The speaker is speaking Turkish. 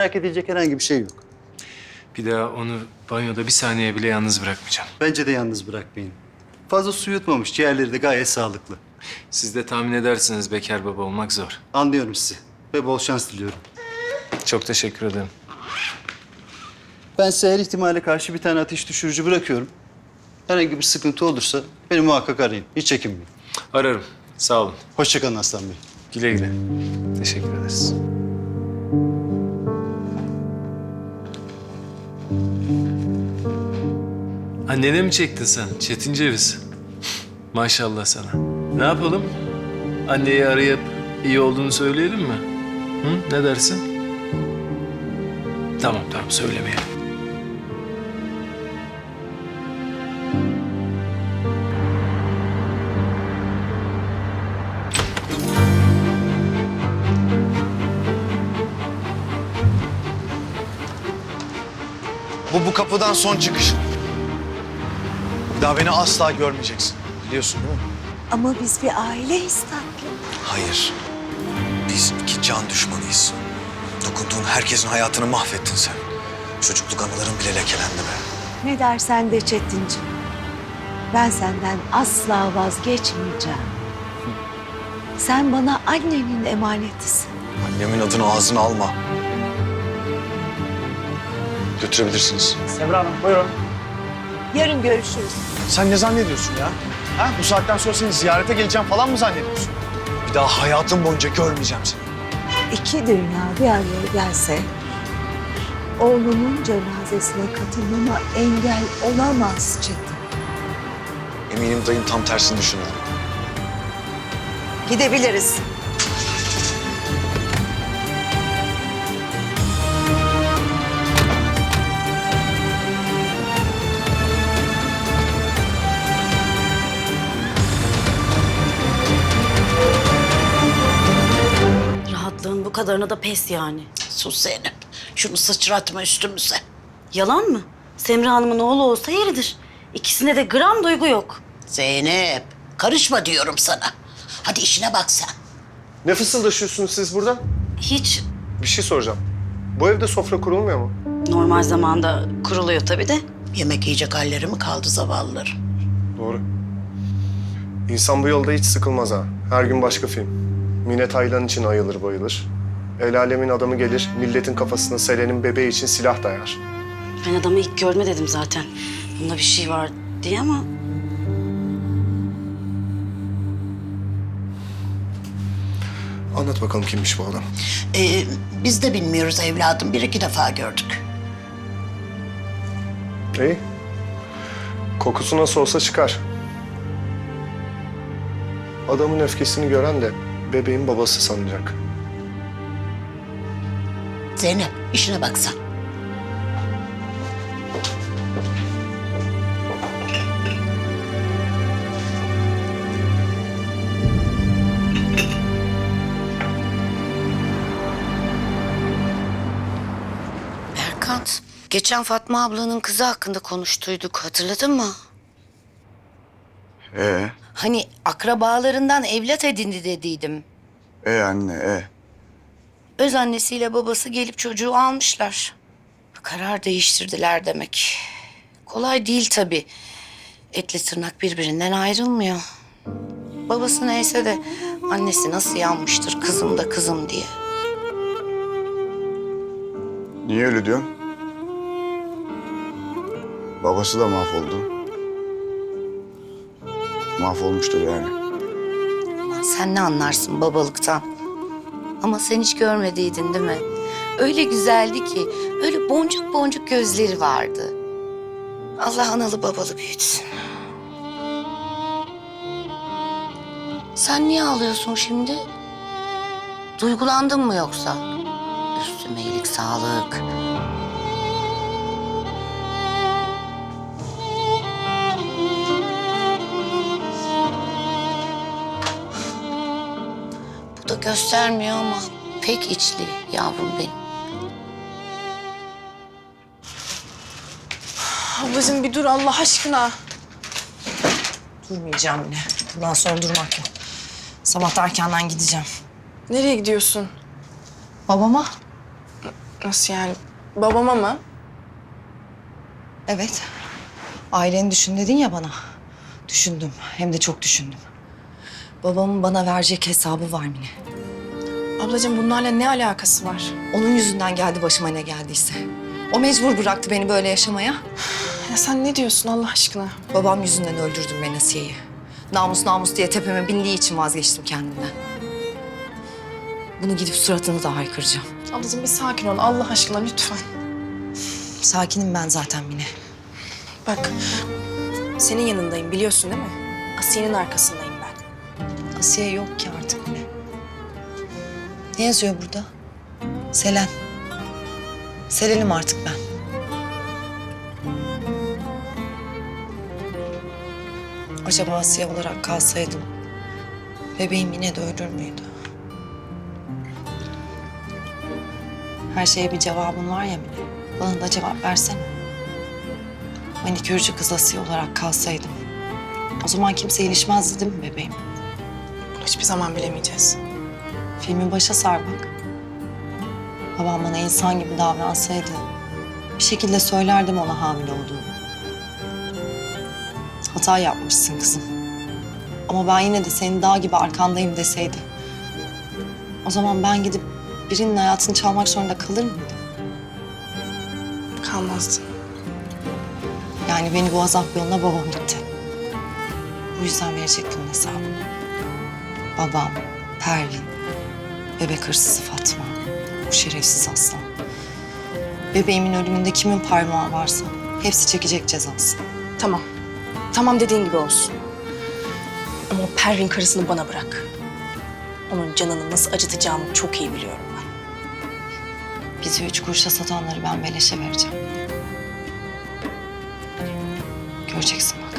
Merak edecek herhangi bir şey yok. Bir daha onu banyoda bir saniye bile yalnız bırakmayacağım. Bence de yalnız bırakmayın. Fazla su yutmamış, ciğerleri de gayet sağlıklı. Siz de tahmin edersiniz bekar baba olmak zor. Anlıyorum sizi ve bol şans diliyorum. Çok teşekkür ederim. Ben size her ihtimale karşı bir tane ateş düşürücü bırakıyorum. Herhangi bir sıkıntı olursa beni muhakkak arayın. Hiç çekinmeyin. Ararım. Sağ olun. Hoşçakalın Aslan Bey. Güle güle. Teşekkür ederiz. Annene mi çektin sen Çetin Ceviz? Maşallah sana. Ne yapalım? Anneyi arayıp iyi olduğunu söyleyelim mi? Hı? Ne dersin? Tamam tamam söylemeyelim. Bu bu kapıdan son çıkışın. Bir daha beni asla görmeyeceksin. Biliyorsun değil mi? Ama biz bir aileyiz tatlım. Hayır. Biz iki can düşmanıyız. Dokunduğun herkesin hayatını mahvettin sen. Çocukluk anıların bile lekelendi be. Ne dersen de Çetinciğim. Ben senden asla vazgeçmeyeceğim. Sen bana annenin emanetisin. Annemin adını ağzına alma. Götürebilirsiniz. Semra Hanım buyurun. Yarın görüşürüz. Sen ne zannediyorsun ya? Ha? Bu saatten sonra seni ziyarete geleceğim falan mı zannediyorsun? Bir daha hayatım boyunca görmeyeceğim seni. İki dünya bir araya gelse... ...oğlumun cenazesine katılmama engel olamaz Çetin. Eminim dayım tam tersini düşünürdü. Gidebiliriz. Kadarına da pes yani. Sus Zeynep. Şunu sıçratma üstümüze. Yalan mı? Semra Hanım'ın oğlu olsa yeridir. İkisinde de gram duygu yok. Zeynep. Karışma diyorum sana. Hadi işine bak sen. Ne fısıldaşıyorsunuz siz burada? Hiç Bir şey soracağım. Bu evde sofra kurulmuyor mu? normal zamanda kuruluyor tabii de. Yemek yiyecek halleri mi kaldı zavallıların? Doğru. İnsan bu yolda hiç sıkılmaz ha. Her gün başka film. Mine Taylan için ayılır bayılır. El alemin adamı gelir, milletin kafasına Selen'in bebeği için silah dayar. Ben adamı ilk görme dedim zaten. Bunda bir şey var diye ama Anlat bakalım kimmiş bu adam. Ee, biz de bilmiyoruz evladım. Bir iki defa gördük. İyi. Kokusu nasıl olsa çıkar. Adamın öfkesini gören de bebeğin babası sanacak. Zeynep işine bak sen. Erkant, geçen Fatma ablanın kızı hakkında konuştuyduk. Hatırladın mı? Ee, Hani akrabalarından evlat edindi dediydim. e anne, e. Öz annesiyle babası gelip çocuğu almışlar. Karar değiştirdiler demek. Kolay değil tabii. Etli tırnak birbirinden ayrılmıyor. Babası neyse de annesi nasıl yanmıştır kızım da kızım diye. Niye öyle diyorsun? Babası da mahvoldu. Mahvolmuştur yani. Sen ne anlarsın babalıktan? Ama sen hiç görmediydin değil mi? Öyle güzeldi ki, öyle boncuk boncuk gözleri vardı. Allah analı babalı büyütsün. Sen niye ağlıyorsun şimdi? Duygulandın mı yoksa? Üstüme iyilik sağlık. Göstermiyor ama pek içli yavrum benim. Ablacığım bir dur Allah aşkına. Durmayacağım yine. Bundan sonra durmak yok. Sabah da erkenden gideceğim. Nereye gidiyorsun? Babama? Nasıl yani? Babama mı? Evet. Aileni düşün dedin ya bana. Düşündüm. Hem de çok düşündüm. Babamın bana verecek hesabı var Mine. Ablacığım bunlarla ne alakası var? Onun yüzünden geldi başıma ne geldiyse. O mecbur bıraktı beni böyle yaşamaya. Ya sen ne diyorsun Allah aşkına? Babam yüzünden öldürdüm ben Asiye'yi. Namus namus diye tepeme bindiği için vazgeçtim kendimden. Bunu gidip suratını da haykıracağım. Ablacığım bir sakin ol Allah aşkına lütfen. Sakinim ben zaten Mine. Bak senin yanındayım biliyorsun değil mi? Asiye'nin arkasındayım ben. Asiye yok ki artık Mine. Ne yazıyor burada? Selen. Selen'im artık ben. Acaba Asiye olarak kalsaydım bebeğim yine de ölür müydü? Her şeye bir cevabın var ya Mine. Bana da cevap versene. Manikürcü kız Asiye olarak kalsaydım. O zaman kimse ilişmezdi değil mi bebeğim? Bunu hiçbir zaman bilemeyeceğiz. Filmin başa sar bak. Babam bana insan gibi davransaydı bir şekilde söylerdim ona hamile olduğumu. Hata yapmışsın kızım. Ama ben yine de senin dağ gibi arkandayım deseydi. O zaman ben gidip birinin hayatını çalmak zorunda kalır mıydım? Kalmazdı. Yani beni bu azap yoluna babam itti. Bu yüzden verecektim hesabını. Babam, Pervin, bebek hırsızı Fatma, bu şerefsiz aslan. Bebeğimin ölümünde kimin parmağı varsa hepsi çekecek cezasını. Tamam. Tamam dediğin gibi olsun. Ama o Pervin karısını bana bırak. Onun canını nasıl acıtacağımı çok iyi biliyorum ben. Bizi üç kuruşa satanları ben beleşe vereceğim. Göreceksin bak.